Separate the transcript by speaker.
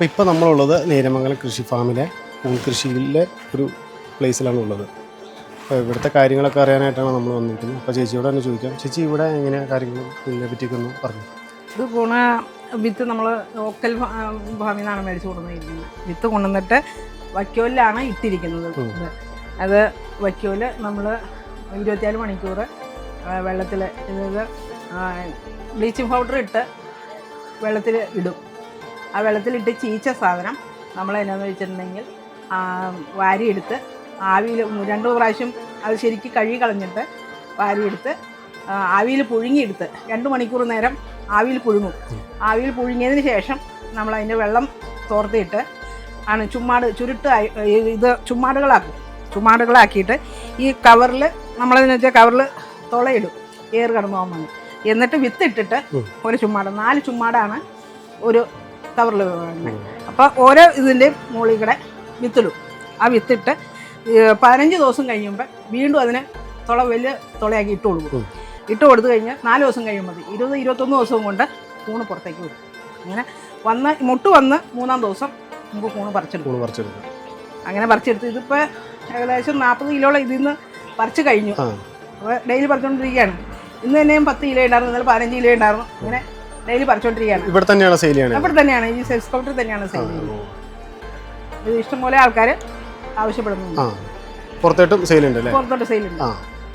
Speaker 1: അപ്പോൾ ഇപ്പോൾ നമ്മളുള്ളത് നേരമംഗലം കൃഷി ഫാമിലെ പൂൾകൃഷിയിലെ ഒരു പ്ലേസിലാണ് ഉള്ളത് അപ്പോൾ ഇവിടുത്തെ കാര്യങ്ങളൊക്കെ അറിയാനായിട്ടാണ് നമ്മൾ വന്നിരിക്കുന്നത്. അപ്പോൾ ചേച്ചിയോട് തന്നെ ചോദിക്കാം. ചേച്ചി ഇവിടെ എങ്ങനെയാണ് കാര്യങ്ങൾ ഇതിനെ പറ്റിയൊക്കെ ഒന്ന് പറഞ്ഞു.
Speaker 2: ഇത് ഗുണ വിത്ത് നമ്മൾ ലോക്കൽ ഫാമിൽ നിന്നാണ് മേടിച്ചു കൊണ്ടുവന്നിരിക്കുന്നത്. വിത്ത് കൊണ്ടുവന്നിട്ട് വൈക്കോലിലാണ് ഇട്ടിരിക്കുന്നത്. അത് വൈക്കോൽ നമ്മൾ ഇരുപത്തിനാല് മണിക്കൂർ വെള്ളത്തിൽ ഇത് ബ്ലീച്ചിങ് പൗഡർ ഇട്ട് വെള്ളത്തിൽ ഇടും. ആ വെള്ളത്തിലിട്ട് ചീച്ച സാധനം നമ്മൾ എന്നാന്ന് വെച്ചിട്ടുണ്ടെങ്കിൽ വാരിയെടുത്ത് ആവിയിൽ രണ്ട് പ്രാവശ്യം അത് ശരിക്ക് കഴുകി കളഞ്ഞിട്ട് വാരിയെടുത്ത് ആവിയിൽ പുഴുങ്ങിയെടുത്ത് രണ്ട് മണിക്കൂർ നേരം ആവിയിൽ പുഴുങ്ങും. ആവിയിൽ പുഴുങ്ങിയതിന് ശേഷം നമ്മൾ അതിന്റെ വെള്ളം തോർത്തിയിട്ട് ആണ് ചുമ്മാട് ചുരുട്ട് ഇത് ചുമ്മാടുകളാക്കും. ചുമ്മാടുകളാക്കിയിട്ട് ഈ കവറിൽ നമ്മളതെന്ന് വെച്ചാൽ കവറിൽ തുളയിടും ഏറ് കടന്നു എന്നിട്ട് വിത്തിട്ടിട്ട് ഒരു ചുമ്മാട് നാല് ചുമ്മാടാണ് ഒരു കവറിൽ വേണം. അപ്പോൾ ഓരോ ഇതിന്റെയും മുകളിൽ കൂടെ വിത്തിടും. ആ വിത്തിട്ട് പതിനഞ്ച് ദിവസം കഴിയുമ്പോൾ വീണ്ടും അതിനെ തുള വലിയ തുളയാക്കി ഇട്ട് കൊടുക്കും. ഇട്ട് കൊടുത്തു കഴിഞ്ഞാൽ നാല് ദിവസം കഴിയുമ്പോൾ മതി. ഇരുപത് ഇരുപത്തൊന്ന് ദിവസവും കൊണ്ട് കൂണ് പുറത്തേക്ക് വിടും. അങ്ങനെ വന്ന് മുട്ട് വന്ന് മൂന്നാം ദിവസം നമുക്ക് കൂണ് പറിച്ചെടുക്കും.
Speaker 1: പറിച്ചെടുക്കും.
Speaker 2: അങ്ങനെ പറിച്ചെടുത്ത് ഇതിപ്പോൾ ഏകദേശം നാൽപ്പത് കിലോളം ഇതിൽ നിന്ന് പറിച്ച് കഴിഞ്ഞു. അപ്പോൾ ഡെയിലി പറിച്ചുകൊണ്ടിരിക്കുകയാണ് ഇന്ന് തന്നെയും പത്ത് കിലോ ഉണ്ടായിരുന്നു ഇന്നലെ പതിനഞ്ച് കിലോ ഉണ്ടായിരുന്നു ഇങ്ങനെ ഡെയിലി പറിച്ചോണ്ടിരിക്കുകയാണ്.
Speaker 1: ഇവിടെ തന്നെയാണ് സെയിൽ ചെയ്യുന്നത്
Speaker 2: ഇവിടെ തന്നെയാണ് ഈ സെൽസ് കൗണ്ടറിൽ തന്നെയാണ് സെയിൽ ചെയ്യുന്നത്. ഇഷ്ടംപോലെ ആൾക്കാർ ആവശ്യപ്പെടുന്നുണ്ട്.
Speaker 1: ആ പുറത്തോട്ടും സെയിൽ ഉണ്ട്
Speaker 2: പുറത്തോട്ട് സെയിലുണ്ട്
Speaker 1: ആ.